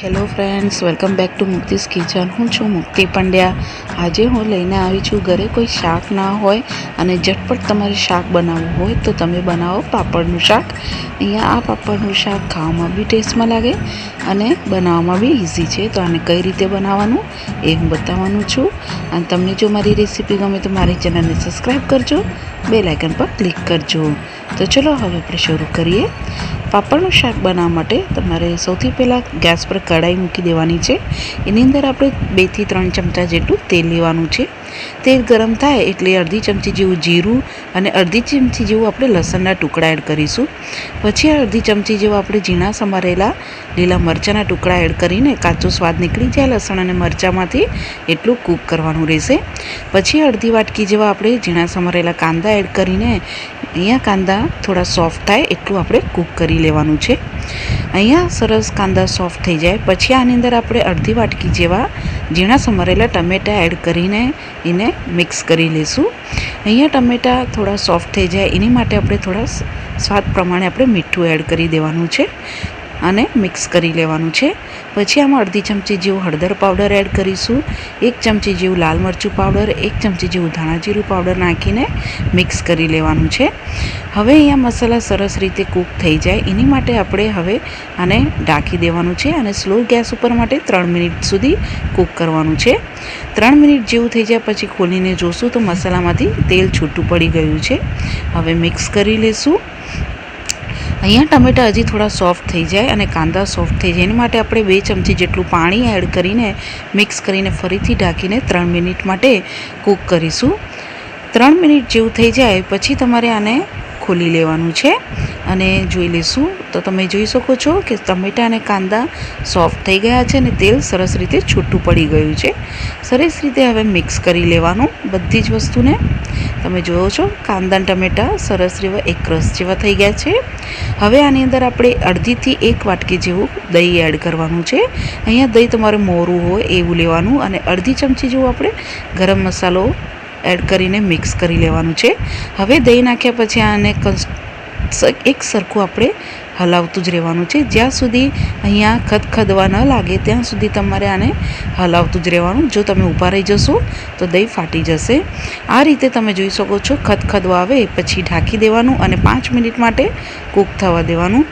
Hello friends, welcome back to Mukti's kitchen. હું છું મુક્તિ પંડ્યા. આજે હું લઈને આવી છું ઘરે કોઈ શાક ના હોય અને ઝટપટ તમારે શાક બનાવવું હોય તો તમે બનાવો પાપડનું શાક. અહીંયા આ પાપડનું શાક ખાવામાં બી ટેસ્ટમાં લાગે અને બનાવવામાં બી ઇઝી છે. તો આને કઈ રીતે બનાવવાનું એ હું બતાવવાનું છું. અને તમને જો મારી રેસીપી ગમે તો મારી ચેનલને સબસ્ક્રાઈબ કરજો. બે લાઇકન પર ક્લિક કરજો. તો ચલો હવે આપણે શરૂ કરીએ. પાપડનું શાક બનાવવા માટે તમારે સૌથી પહેલાં ગેસ પર કઢાઈ મૂકી દેવાની છે. એની અંદર આપણે બેથી ત્રણ ચમચા જેટલું તેલ લેવાનું છે. તેલ ગરમ થાય એટલે અડધી ચમચી જેવું જીરું અને અડધી ચમચી જેવું આપણે લસણના ટુકડા એડ કરીશું. પછી અડધી ચમચી જેવું આપણે ઝીણા સમારેલા લીલા મરચાંના ટુકડા એડ કરીને કાચો સ્વાદ નીકળી જાય લસણ અને મરચાંમાંથી એટલું કૂક કરવાનું રહેશે. પછી અડધી વાટકી જેવા આપણે ઝીણા સમારેલા કાંદા એડ કરીને અહીંયા કાંદા થોડા સોફ્ટ થાય એટલું આપણે કૂક કરી લેવાનું છે. અહીંયા સરસ કાંદા સોફ્ટ થઈ જાય. પછી આની અંદર આપણે અડધી વાટકી જેવા ઝીણા સમારેલા ટમેટાં એડ કરીને એને મિક્સ કરી લઈશું. અહીંયા ટમેટાં થોડા સોફ્ટ થઈ જાય. એની માટે આપણે થોડા સ્વાદ પ્રમાણે આપણે મીઠું એડ કરી દેવાનું છે. અને મિક્સ કરી લેવાનું છે. પછી આમાં અડધી ચમચી જેવું હળદર પાવડર એડ કરીશું. એક ચમચી જેવું લાલ મરચું પાવડર એક ચમચી જેવું ધાણાજીરું પાવડર નાખીને મિક્સ કરી લેવાનું છે. હવે અહીંયા મસાલા સરસ રીતે કૂક થઈ જાય. એની માટે આપણે હવે આને ઢાંકી દેવાનું છે અને સ્લો ગેસ ઉપર માટે ત્રણ મિનિટ સુધી કૂક કરવાનું છે. ત્રણ મિનિટ જેવું થઈ જાય પછી ખોલીને જોશું તો મસાલામાંથી તેલ છૂટું પડી ગયું છે. હવે મિક્સ કરી લેશું. અહીંયા ટમેટા હજી થોડા સોફ્ટ થઈ જાય અને કાંદા સોફ્ટ થઈ જાય. એની માટે આપણે બે ચમચી જેટલું પાણી એડ કરીને મિક્સ કરીને ફરીથી ઢાંકીને ત્રણ મિનિટ માટે કૂક કરીશું. ત્રણ મિનિટ જેવું થઈ જાય પછી તમારે આને ખોલી લેવાનું છે. અને જોઈ લઈશું. તો તમે જોઈ શકો છો કે ટમેટા અને કાંદા સોફ્ટ થઈ ગયા છે અને તેલ સરસ રીતે છૂટું પડી ગયું છે. સરસ રીતે હવે મિક્સ કરી લેવાનું બધી જ વસ્તુને. તમે જુઓ છો, કાંદા ટમેટા સરસ જેવા એક રસ જેવા થઈ ગયા છે. હવે આની અંદર આપણે અડધીથી એક વાટકી જેવું દહીં એડ કરવાનું છે. અહીંયા દહીં તમારે મોરું હોય એવું લેવાનું અને અડધી ચમચી જેવું આપણે ગરમ મસાલો એડ કરીને મિક્સ કરી લેવાનું છે. હવે દહીં નાખ્યા પછી આને એક સરખું આપણે હલાવતું જ રહેવાનું છે. જ્યાં સુધી અહીંયા ખદખદવા ન લાગે, ત્યાં સુધી તમારે આને હલાવતું જ રહેવાનું. જો તમે ઊભા રહી જશો, તો દહીં ફાટી જશે. આ રીતે તમે જોઈ શકો છો, ખદખદવા આવે, પછી ઢાંકી દેવાનું અને પાંચ મિનિટ માટે કૂક થવા દેવાનું.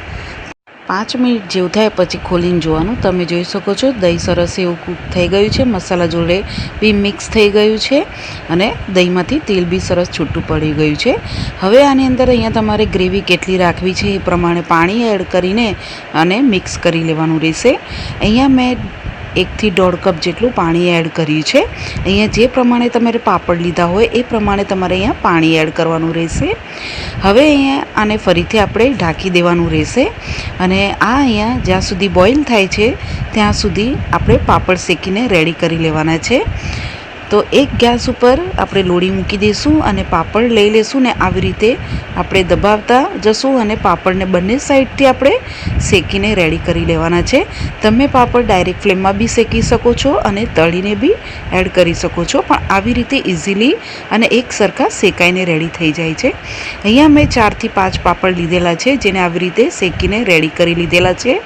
પાંચ મિનિટ જેવું થાય પછી ખોલીને જોવાનું. તમે જોઈ શકો છો, દહીં સરસ એવું કૂક થઈ ગયું છે, મસાલા જોડે બી મિક્સ થઈ ગયું છે અને દહીંમાંથી તેલ બી સરસ છૂટું પડી ગયું છે. હવે આની અંદર અહીંયા તમારે ગ્રેવી કેટલી રાખવી છે એ પ્રમાણે પાણી એડ કરીને અને મિક્સ કરી લેવાનું રહેશે. અહીંયા મેં એકથી દોઢ કપ જેટલું પાણી એડ કર્યું છે. અહીંયા જે પ્રમાણે તમારે પાપડ લીધા હોય એ પ્રમાણે તમારે અહીંયા પાણી એડ કરવાનું રહેશે. હવે અહીંયા આને ફરીથી આપણે ઢાંકી દેવાનું રહેશે અને આ અહીંયા જ્યાં સુધી બોઇલ થાય છે, ત્યાં સુધી આપણે પાપડ શેકીને રેડી કરી લેવાના છે. તો એક ગેસ ઉપર આપણે લોડી મૂકી દઈશું અને પાપડ લઈ લેશું ને આવી રીતે આપણે દબાવતા જશું અને પાપડને બંને સાઈડથી આપણે શેકીને રેડી કરી લેવાના છે. તમે પાપડ ડાયરેક્ટ ફ્લેમમાં બી શેકી શકો છો અને તળીને બી એડ કરી શકો છો. પણ આવી રીતે ઇઝીલી અને એક સરખા શેકાઈને રેડી થઈ જાય છે. અહીંયા મેં ચારથી પાંચ પાપડ લીધેલા છે, જેને આવી રીતે શેકીને રેડી કરી લીધેલા છે.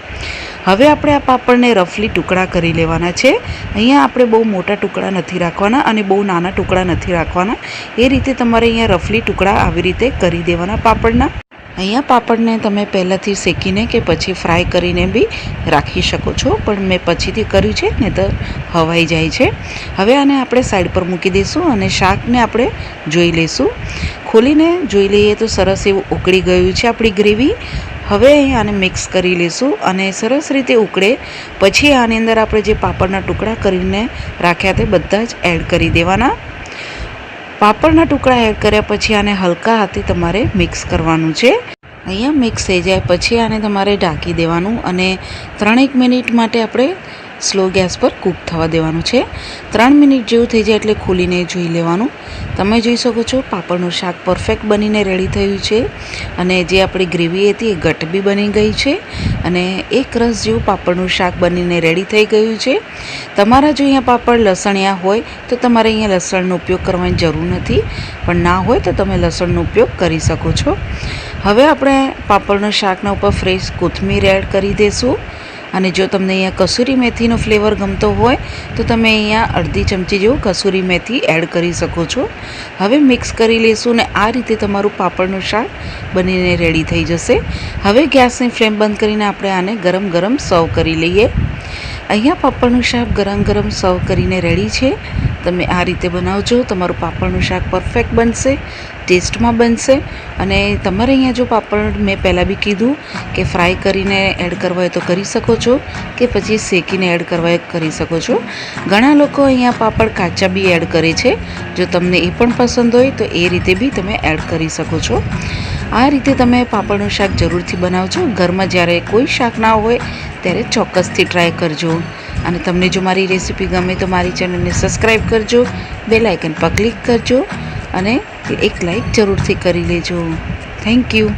હવે આપણે આ પાપડને રફલી ટુકડા કરી લેવાના છે. અહીંયા આપણે બહુ મોટા ટુકડા નથી રાખવાના અને બહુ નાના ટુકડા નથી રાખવાના. એ રીતે તમારે અહીંયા રફલી ટુકડા આવી રીતે કરી દેવાના પાપડના. અહીંયા પાપડને તમે પહેલાંથી શેકીને કે પછી ફ્રાય કરીને બી રાખી શકો છો, પણ મેં પછીથી કર્યું છે ને તો હવાઈ જાય છે. હવે આને આપણે સાઈડ પર મૂકી દઈશું અને શાકને આપણે જોઈ લઈશું. ખોલીને જોઈ લઈએ તો સરસ એવું ઉકળી ગયું છે આપણી ગ્રેવી. હવે આને મિક્સ કરી લઈશું અને સરસ રીતે ઉકળે. પછી આની અંદર આપણે જે પાપડના ટુકડા કરીને રાખ્યા તે બધા જ એડ કરી દેવાના. પાપડના ટુકડા એડ કર્યા પછી આને હલકા હાથે તમારે મિક્સ કરવાનું છે. અહીંયા મિક્સ થઈ જાય. પછી આને તમારે ઢાંકી દેવાનું અને ત્રણેક મિનિટ માટે આપણે સ્લો ગેસ પર કૂક થવા દેવાનું છે. ત્રણ મિનિટ જેવું થઈ જાય એટલે ખોલીને જોઈ લેવાનું. તમે જોઈ શકો છો, પાપડનું શાક પરફેક્ટ બનીને રેડી થયું છે અને જે આપણી ગ્રેવી હતી એ ઘટ બી બની ગઈ છે અને એક રસ જેવું પાપડનું શાક બનીને રેડી થઈ ગયું છે. તમારા જો અહીંયા પાપડ લસણિયા હોય તો તમારે અહીંયા લસણનો ઉપયોગ કરવાની જરૂર નથી, પણ ના હોય તો તમે લસણનો ઉપયોગ કરી શકો છો. હવે આપણે પાપડના શાકના ઉપર ફ્રેશ કોથમીર એડ કરી દઈશું અને જો તમને અહીંયા કસૂરી મેથીનો ફ્લેવર ગમતો હોય, તો તમે અહીંયા અડધી ચમચી જેવું કસૂરી મેથી એડ કરી શકો છો. હવે મિક્સ કરી લેશું ને આ રીતે તમારું પાપડનું શાક બનીને રેડી થઈ જશે. હવે ગેસની ફ્લેમ બંધ કરીને આપણે આને ગરમ ગરમ સર્વ કરી લઈએ. અહીંયા પાપડનું શાક ગરમ ગરમ સર્વ કરીને રેડી છે. તમે આ રીતે બનાવજો, તમારું પાપડનું શાક પરફેક્ટ બનશે, ટેસ્ટમાં બનશે. અને તમારે અહીંયા જો પાપડ મેં પહેલાં બી કીધું કે ફ્રાય કરીને એડ કરવા હોય તો કરી શકો છો, કે પછી શેકીને એડ કરવા હોય કરી શકો છો. ઘણા લોકો અહીંયા પાપડ કાચા બી એડ કરે છે, જો તમને એ પણ પસંદ હોય તો એ રીતે બી તમે એડ કરી શકો છો. આ રીતે તમે પાપડનું શાક જરૂરથી બનાવજો. ઘરમાં જ્યારે કોઈ શાક ના હોય, ત્યારે ચોક્કસથી ટ્રાય કરજો. અને તમને જો મારી રેસીપી ગમે તો મારી ચેનલને સબસ્ક્રાઈબ કરજો, બેલ આઇકન પર ક્લિક કરજો અને એક લાઇક જરૂરથી કરી લેજો. Thank you.